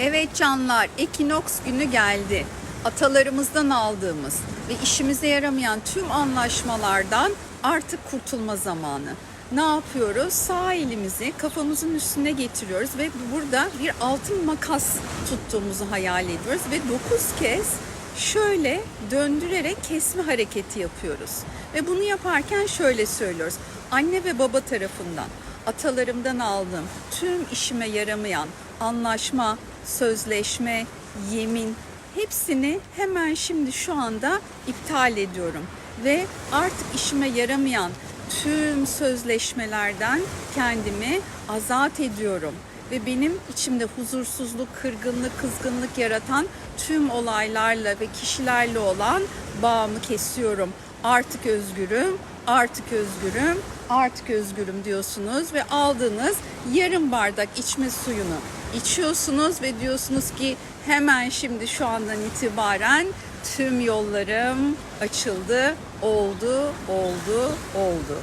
Evet canlar, ekinoks günü geldi. Atalarımızdan aldığımız ve işimize yaramayan tüm anlaşmalardan artık kurtulma zamanı. Ne yapıyoruz? Sağ elimizi kafamızın üstüne getiriyoruz ve burada bir altın makas tuttuğumuzu hayal ediyoruz ve 9 kez şöyle döndürerek kesme hareketi yapıyoruz. Ve bunu yaparken şöyle söylüyoruz. Anne ve baba tarafından atalarımdan aldığım tüm işime yaramayan anlaşma, sözleşme, yemin hepsini hemen şimdi şu anda iptal ediyorum. Ve artık işime yaramayan tüm sözleşmelerden kendimi azat ediyorum. Ve benim içimde huzursuzluk, kırgınlık, kızgınlık yaratan tüm olaylarla ve kişilerle olan bağımı kesiyorum. Artık özgürüm, artık özgürüm, artık özgürüm diyorsunuz ve aldığınız yarım bardak içme suyunu içiyorsunuz ve diyorsunuz ki hemen şimdi şu andan itibaren tüm yollarım açıldı, oldu, oldu, oldu.